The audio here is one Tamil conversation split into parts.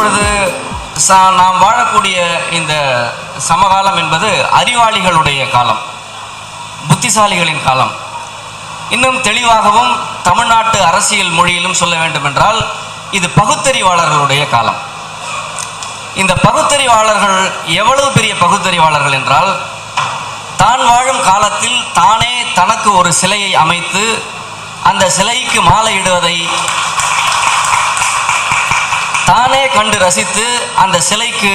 இப்பொழுது நாம் வாழக்கூடிய இந்த சமகாலம் என்பது அறிவாளிகளுடைய காலம் புத்திசாலிகளின் காலம். இன்னும் தெளிவாகவும் தமிழ்நாட்டு அரசியல் மொழியிலும் சொல்ல வேண்டுமென்றால் இது பகுத்தறிவாளர்களுடைய காலம். இந்த பகுத்தறிவாளர்கள் எவ்வளவு பெரிய பகுத்தறிவாளர்கள் என்றால் தான் வாழும் காலத்தில் தானே தனக்கு ஒரு சிலையை அமைத்து அந்த சிலைக்கு மாலையிடுவதை தானே கண்டு ரசித்து அந்த சிலைக்கு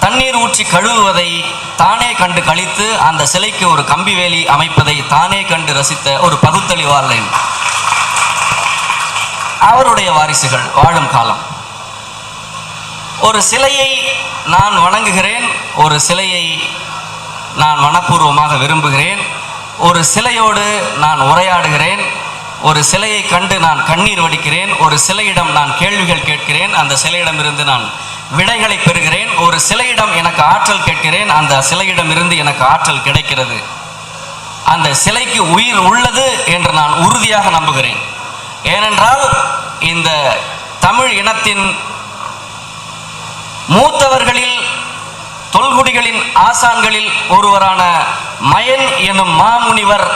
தண்ணீர் ஊற்றி கழுவுவதை தானே கண்டு கழித்து அந்த சிலைக்கு ஒரு கம்பி வேலி அமைப்பதை தானே கண்டு ரசித்த ஒரு பகுத்தறிவாளன் அவருடைய வாரிசுகள் வாழும் காலம். ஒரு சிலையை நான் வணங்குகிறேன் ஒரு சிலையை நான் மனப்பூர்வமாக விரும்புகிறேன் ஒரு சிலையோடு நான் உரையாடுகிறேன் ஒரு சிலையை கண்டு நான் கண்ணீர் வடிக்கிறேன் ஒரு சிலையிடம் நான் கேள்விகள் கேட்கிறேன் அந்த சிலையிடமிருந்து நான் விடைகளை பெறுகிறேன் ஒரு சிலையிடம் எனக்கு ஆற்றல் கேட்கிறேன் அந்த சிலையிடமிருந்து எனக்கு ஆற்றல் கிடைக்கிறது. அந்த சிலைக்கு உயிர் உள்ளது என்று நான் உறுதியாக நம்புகிறேன். ஏனென்றால் இந்த தமிழ் இனத்தின் மூத்தவர்களில் தொல்குடிகளின் ஆசான்களில் ஒருவரான மயன் எனும் மாமுனிவர்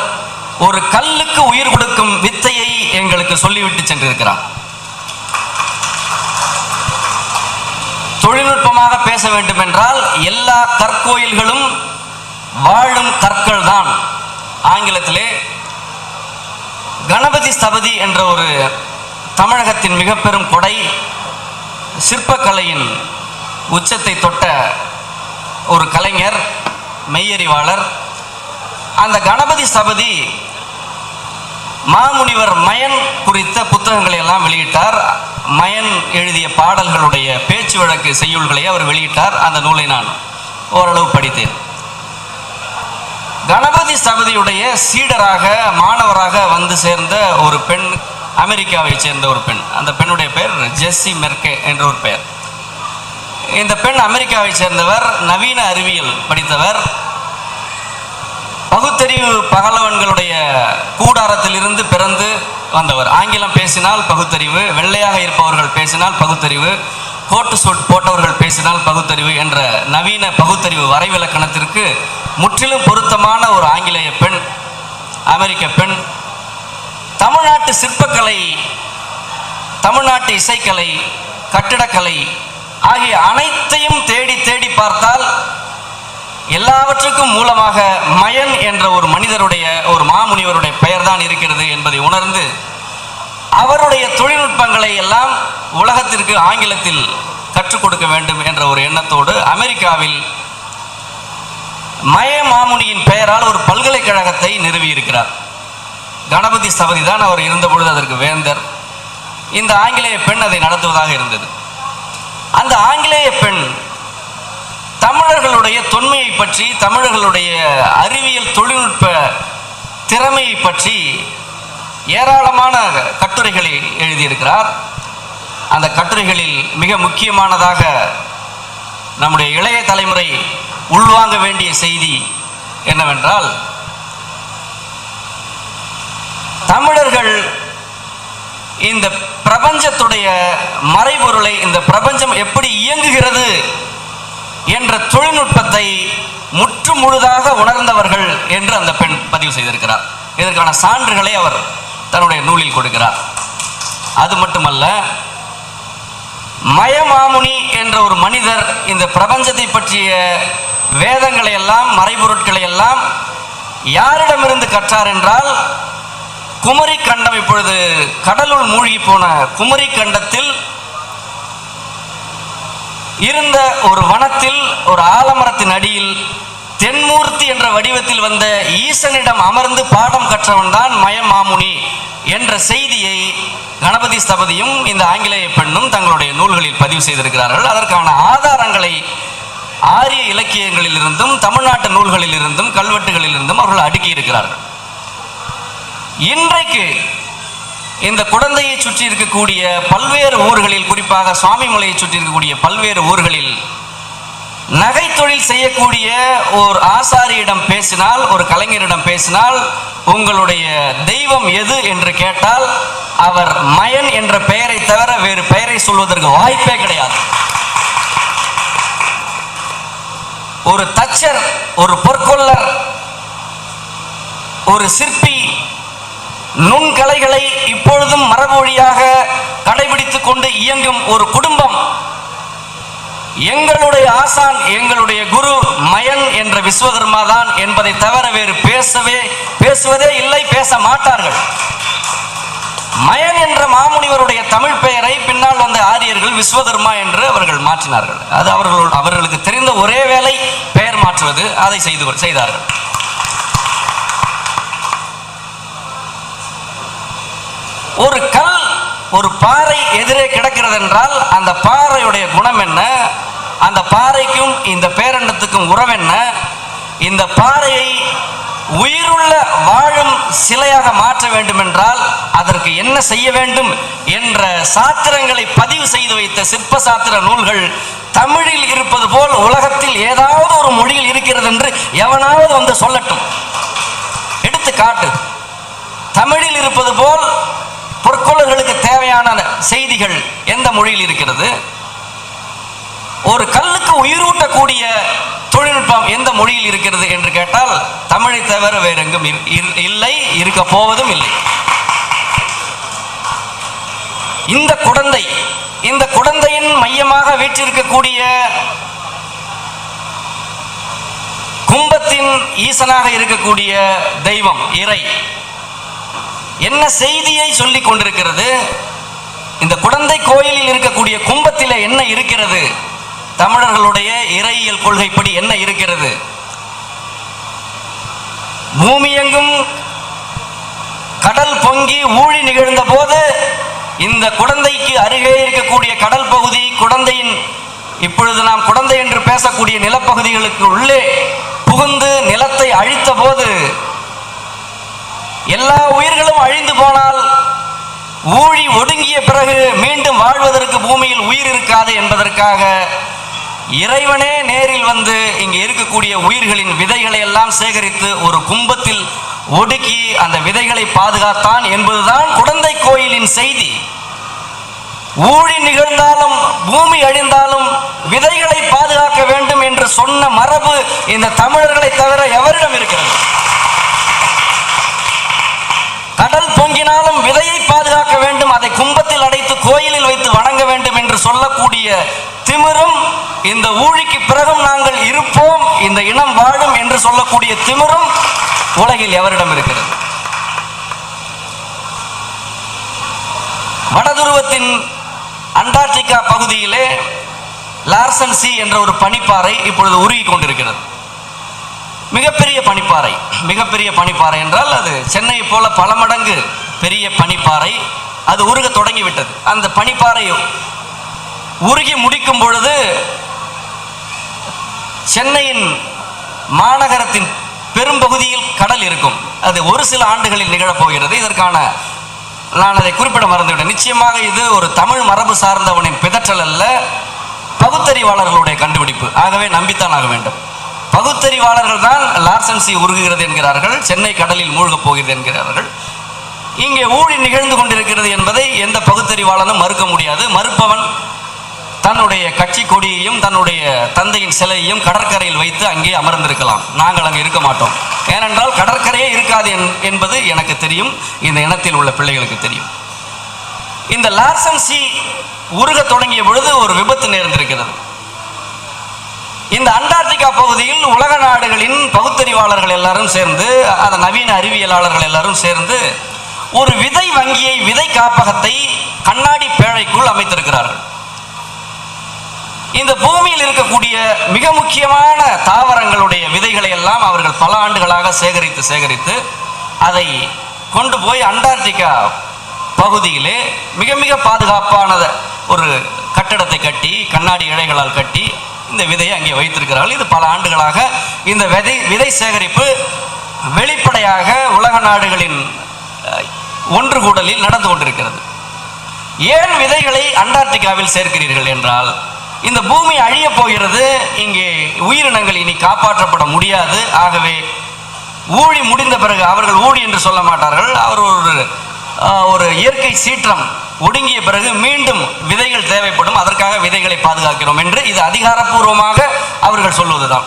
ஒரு கல்லுக்கு உயிர் கொடுக்கும் வித்தையை எங்களுக்கு சொல்லிவிட்டு சென்றிருக்கிறார். தொழில்நுட்பமாக பேச வேண்டும் என்றால் எல்லா கற்கோயில்களும் வாழும் கற்கள் தான். ஆங்கிலத்திலே கணபதி ஸ்தபதி என்ற ஒரு தமிழகத்தின் மிக பெரும் கொடை சிற்பக்கலையின் உச்சத்தை தொட்ட ஒரு கலைஞர் மெய்யறிவாளர். அந்த கணபதி ஸ்தபதி மாமுனிவர் மயன் குறித்த புத்தகங்களை எல்லாம் வெளியிட்டார். மயன் எழுதிய பாடல்களுடைய பேச்சு வழக்கு செய்யுள்களை அவர் வெளியிட்டார். அந்த நூலை நான் ஓரளவு படித்தேன். கணபதி சபதியுடைய சீடராக மாணவராக வந்து சேர்ந்த ஒரு பெண் அமெரிக்காவை சேர்ந்த ஒரு பெண். அந்த பெண்ணுடைய பெயர் ஜெஸ்ஸி மெர்கே என்ற ஒரு பெயர். இந்த பெண் அமெரிக்காவை சேர்ந்தவர் நவீன அறிவியல் படித்தவர் பகுத்தறிவு பகலவன்களுடைய கூடாரத்திலிருந்து பிறந்து வந்தவர். ஆங்கிலம் பேசினால் பகுத்தறிவு வெள்ளையாக இருப்பவர்கள் பேசினால் பகுத்தறிவு கோட்டு சூட் போட்டவர்கள் பேசினால் பகுத்தறிவு என்ற நவீன பகுத்தறிவு வரைவிலக்கணத்திற்கு முற்றிலும் பொருத்தமான ஒரு ஆங்கிலேய பெண் அமெரிக்க பெண் தமிழ்நாட்டு சிற்பக்கலை தமிழ்நாட்டு இசைக்கலை கட்டிடக்கலை ஆகிய அனைத்தையும் தேடி தேடி பார்த்தால் எல்லாவற்றுக்கும் மூலமாக மயன் என்ற ஒரு மனிதருடைய ஒரு மாமுனிவருடைய பெயர்தான் இருக்கிறது என்பதை உணர்ந்து அவருடைய தொழில்நுட்பங்களை எல்லாம் உலகத்திற்கு ஆங்கிலத்தில் கற்றுக் கொடுக்க வேண்டும் என்ற ஒரு எண்ணத்தோடு அமெரிக்காவில் மய மாமுனியின் பெயரால் ஒரு பல்கலைக்கழகத்தை நிறுவியிருக்கிறார். கணபதி சபதி தான் அவர் இருந்தபொழுது அதற்கு வேந்தர். இந்த ஆங்கிலேய பெண் அதை நடத்துவதாக இருந்தது. அந்த ஆங்கிலேய பெண் தமிழர்களுடைய தொன்மையை பற்றி தமிழர்களுடைய அறிவியல் தொழில்நுட்ப திறமையை பற்றி ஏராளமான கட்டுரைகளை எழுதியிருக்கிறார். அந்த கட்டுரைகளில் மிக முக்கியமானதாக நம்முடைய இளைய தலைமுறை உள்வாங்க வேண்டிய செய்தி என்னவென்றால் தமிழர்கள் இந்த பிரபஞ்சத்துடைய மறைபொருளை இந்த பிரபஞ்சம் எப்படி இயங்குகிறது என்ற தொழில்நுட்பத்தை முற்று முழுதாக உணர்ந்தவர்கள் என்று அந்த பெண் பதிவு செய்திருக்கிறார். இதற்கான சான்றுகளை அவர் தன்னுடைய நூலில் கொடுக்கிறார். அது மட்டுமல்ல மயமாமுனி என்ற ஒரு மனிதர் இந்த பிரபஞ்சத்தை பற்றிய வேதங்களை எல்லாம் மறைபொருட்களை எல்லாம் யாரிடமிருந்து கற்றார் என்றால் குமரி கண்டம் இப்பொழுது கடலுள் மூழ்கி போன குமரி கண்டத்தில் இருந்த ஒரு வனத்தில் ஒரு ஆலமரத்தின் அடியில் தென்மூர்த்தி என்ற வடிவத்தில் வந்த ஈசனிடம் அமர்ந்து பாடம் கற்றவன் தான் மயமாமுனி என்ற செய்தியை கணபதி ஸ்தபதியும் இந்த ஆங்கிலேய பெண்ணும் தங்களுடைய நூல்களில் பதிவு செய்திருக்கிறார்கள். அதற்கான ஆதாரங்களை ஆரிய இலக்கியங்களிலிருந்தும் தமிழ்நாட்டு நூல்களிலிருந்தும் கல்வெட்டுகளிலிருந்தும் அவர்கள் அடுக்கியிருக்கிறார்கள். இன்றைக்கு இந்த குழந்தையை சுற்றி இருக்கக்கூடிய பல்வேறு ஊர்களில் குறிப்பாக சுவாமிமலையை சுற்றி இருக்கக்கூடிய பல்வேறு ஊர்களில் நகை தொழில் செய்யக்கூடிய ஒரு ஆசாரியிடம் பேசினால் ஒரு கலைஞரிடம் பேசினால் உங்களுடைய தெய்வம் எது என்று கேட்டால் அவர் மயன் என்ற பெயரை தவிர வேறு பெயரை சொல்வதற்கு வாய்ப்பே கிடையாது. ஒரு தச்சர் ஒரு பொற்கொள்ளர் ஒரு சிற்பி நுண்கலைகளை இப்பொழுதும் மரபு வழியாக கடைபிடித்துக் கொண்டு இயங்கும் ஒரு குடும்பம். எங்களுடைய ஆசான் எங்களுடைய குரு மயன் என்ற விஸ்வகர்மா தான் என்பதை தவிர வேறு பேசவே பேசுவதே இல்லை பேச மாட்டார்கள். மயன் என்ற மாமுனிவருடைய தமிழ் பெயரை பின்னால் வந்த ஆரியர்கள் விஸ்வகர்மா என்று அவர்கள் மாற்றினார்கள். அது அவர்கள் அவர்களுக்கு தெரிந்த ஒரே வேலை பெயர் மாற்றுவது அதை செய்து செய்தார்கள். ஒரு கல் ஒரு பாறை எதிரே கிடக்கிறது என்றால் அந்த பாறையுடைய குணம் என்ன? அந்த பாறைக்கும் இந்த பேரண்டத்துக்கும் உறவென்ன இந்த பாறையை உயிருள்ள வாழும் சிலையாக மாற்ற வேண்டும் என்றால் அதற்கு என்ன செய்ய வேண்டும் என்ற சாத்திரங்களை பதிவு செய்து வைத்த சிற்ப சாத்திர நூல்கள் தமிழில் இருப்பது போல் உலகத்தில் ஏதாவது ஒரு மொழியில் இருக்கிறது என்று எவனாவது வந்து சொல்லட்டும். எடுத்து காட்டு தமிழில் இருப்பது போல் பொற்கொள்ளர்களுக்கு செய்திகள் எந்த மொழியில் இருக்கிறது? ஒரு கல்லுக்கு உயிரூட்டக்கூடிய தொழில்நுட்பம் எந்த மொழியில் இருக்கிறது என்று கேட்டால் தமிழை தவிர வேறெங்கும் இல்லை இருக்க போவதும் இல்லை. இந்த குழந்தை இந்த குழந்தையின் மையமாக வீற்றிருக்கக்கூடிய கும்பத்தின் ஈசனாக இருக்கக்கூடிய தெய்வம் இறை என்ன செய்தியை சொல்லிக் கொண்டிருக்கிறது? இந்த குடந்தை கோயிலில் இருக்கக்கூடிய கும்பத்தில் என்ன இருக்கிறது? தமிழர்களுடைய இறையியல் கொள்கைப்படி என்ன இருக்கிறது? பூமியெங்கும் கடல் பொங்கி ஊழி நிகழ்ந்த போது இந்த குடந்தைக்கு அருகே இருக்கக்கூடிய கடல் பகுதி குழந்தையின் இப்பொழுது நாம் குழந்தை என்று பேசக்கூடிய நிலப்பகுதிகளுக்கு உள்ளே புகுந்து நிலத்தை அழித்த போது எல்லா உயிர்களும் அழிந்து போனால் ஊழி ஒடுங்கிய பிறகு மீண்டும் வாழ்வதற்கு பூமியில் உயிர் இருக்காது என்பதற்காக இறைவனே நேரில் வந்து இங்கே இருக்கக்கூடிய உயிர்களின் விதைகளை எல்லாம் சேகரித்து ஒரு கும்பத்தில் ஒடுக்கி அந்த விதைகளை பாதுகாத்தான் என்பதுதான் குழந்தை கோயிலின் செய்தி. ஊழி நிகழ்ந்தாலும் பூமி அழிந்தாலும் விதைகளை பாதுகாக்க வேண்டும் என்று சொன்ன மரபு இந்த தமிழர்களை தவிர எவரிடம் இருக்கிறது கடல் பொங்கினாலும் விதையை பாதுகாக்க வேண்டும் அதை கும்பத்தில் அடைத்து கோயிலில் வைத்து வணங்க வேண்டும் என்று சொல்லக்கூடிய திமிரும் இந்த ஊழிக்கு பிறகும் நாங்கள் இருப்போம் இந்த இனம் வாழும் என்று சொல்லக்கூடிய திமிரும் உலகில் எவரிடம் இருக்கிறது? வடதுருவத்தின் அண்டார்டிகா பகுதியிலே லார்சன் சி என்ற ஒரு பனிப்பாறை இப்பொழுது உருகி கொண்டிருக்கிறது. மிகப்பெரிய பனிப்பாறை. மிகப்பெரிய பனிப்பாறை என்றால் அது சென்னை போல பல மடங்கு பெரிய பனிப்பாறை. அது உருக தொடங்கிவிட்டது. அந்த பனிப்பாறை உருகி முடிக்கும் பொழுது சென்னையின் மாநகரத்தின் பெரும்பகுதியில் கடல் இருக்கும். அது ஒரு சில ஆண்டுகளில் நிகழப்போகிறது. இதற்கான நான் அதை குறிப்பிட மறந்துவிட்டேன். நிச்சயமாக இது ஒரு தமிழ் மரபு சார்ந்தவனின் பிதற்றல் அல்ல பகுத்தறிவாளர்களுடைய கண்டுபிடிப்பு. ஆகவே நம்பித்தான் ஆக வேண்டும். பகுத்தறிவாளர்கள் தான் லார்சன்சி உருகுகிறது என்கிறார்கள். சென்னை கடலில் மூழ்கப் போகிறது என்கிறார்கள். இங்கே ஊழி நிகழ்ந்து கொண்டிருக்கிறது என்பதை எந்த பகுத்தறிவாளனும் மறுக்க முடியாது. மறுப்பவன் தன்னுடைய கட்சி கொடியையும் தன்னுடைய தந்தையின் சிலையையும் கடற்கரையில் வைத்து அங்கே அமர்ந்திருக்கலாம். நாங்கள் அங்கே இருக்க மாட்டோம். ஏனென்றால் கடற்கரையே இருக்காது என்- என்பது எனக்கு தெரியும். இந்த இனத்தில் உள்ள பிள்ளைகளுக்கு தெரியும். இந்த லார்சன் சி உருக தொடங்கிய பொழுது ஒரு விபத்து நேர்ந்திருக்கிறது. இந்த அண்டார்டிகா பகுதியில் உலக நாடுகளின் பகுத்தறிவாளர்கள் எல்லாரும் சேர்ந்து அந்த நவீன அறிவியலாளர்கள் எல்லாரும் சேர்ந்து ஒரு விதை வங்கியை விதை காப்பகத்தை கண்ணாடி பேழைக்குள் அமைத்திருக்கிறார்கள். இந்த பூமியில் இருக்கக்கூடிய மிக முக்கியமான தாவரங்களுடைய விதைகளை எல்லாம் அவர்கள் பல ஆண்டுகளாக சேகரித்து சேகரித்து அதை கொண்டு போய் அண்டார்டிகா பகுதியிலே மிக மிக பாதுகாப்பான ஒரு கட்டடத்தை கட்டி கண்ணாடி இழைகளால் கட்டி இந்த விதையை அங்கே வைத்திருக்கிறார்கள். இது பல ஆண்டுகளாக இந்த விதை விதை சேகரிப்பு வெளிப்படையாக உலக நாடுகளின் ஒன்று கூடலில் நடந்து கொண்டிருக்கிறது. ஏன் விதைகளை அண்டார்டிகாவில் சேர்க்கிறீர்கள் என்றால் இந்த பூமி அழியப் போகிறது. இங்கே உயிரினங்கள் இனி காப்பாற்றப்பட முடியாது. ஆகவே ஊழி முடிந்த பிறகு அவர்கள் ஊழி என்று சொல்ல மாட்டார்கள். அவர் ஒரு ஒரு இயற்கை சீற்றம் ஒடுங்கிய பிறகு மீண்டும் விதைகள் தேவைப்படும். அதற்காக விதைகளை பாதுகாக்கிறோம் என்று இது அதிகாரப்பூர்வமாக அவர்கள் சொல்வதுதான்.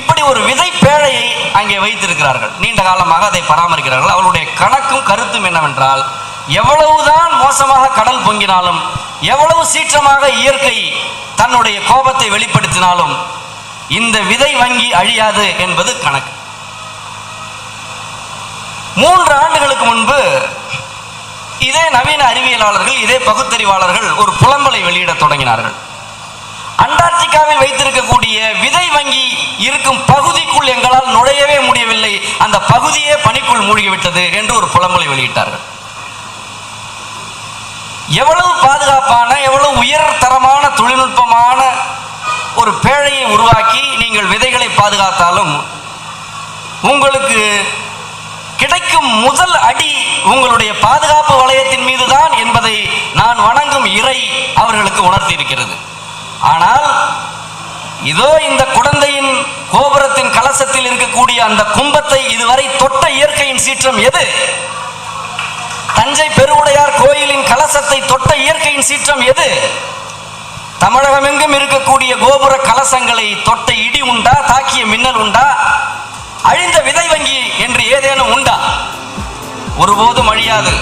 இப்படி ஒரு விதை பேழையை அங்கே வைத்திருக்கிறார்கள். நீண்ட காலமாக அதை பராமரிக்கிறார்கள். அவருடைய கணக்கும் கருத்தும் என்னவென்றால் எவ்வளவுதான் மோசமாக கடல் பொங்கினாலும் எவ்வளவு சீற்றமாக இயற்கை தன்னுடைய கோபத்தை வெளிப்படுத்தினாலும் இந்த விதை வங்கி அழியாது என்பது கணக்கு. மூன்று ஆண்டுகளுக்கு முன்பு இதே நவீன அறிவியலாளர்கள் இதே பகுத்தறிவாளர்கள் ஒரு புலம்பலை வெளியிடத் தொடங்கினார்கள். அண்டார்டிகாவில் வைத்திருக்கக்கூடிய விதை வங்கி இருக்கும் பகுதிக்குள் எங்களால் நுழையவே முடியவில்லை. அந்த பகுதியே பணிக்குள் மூழ்கிவிட்டது என்று ஒரு புலம்பலை வெளியிட்டார்கள். எவ்வளவு பாதுகாப்பான எவ்வளவு உயர் தரமான தொழில்நுட்பமான ஒரு பேழையை உருவாக்கி நீங்கள் விதைகளை பாதுகாத்தாலும் உங்களுக்கு கிடைக்கும் முதல் அடி உங்களுடைய பாதுகாப்பு வளையத்தின் மீதுதான் என்பதை நான் வணங்கும் இறை அவர்களுக்கு உணர்த்தி இருக்கிறது ஆனால் இதோ இந்த குழந்தையின் கோபுரத்தின் கலசத்தில் இருக்கக்கூடிய அந்த கும்பத்தை இதுவரை தொட்ட இயற்கையின் சீற்றம் எது? தஞ்சை பெருவுடையார் கோயிலின் கலசத்தை தொட்ட இயற்கையின் சீற்றம் எது? தமிழகமெங்கும் இருக்கக்கூடிய கோபுர கலசங்களை தொட்ட இடி உண்டா? தாக்கிய மின்னல் உண்டா? அழிந்த விதை வங்கி என்று ஏதேனும் உண்டா? ஒருபோதும் அழியாது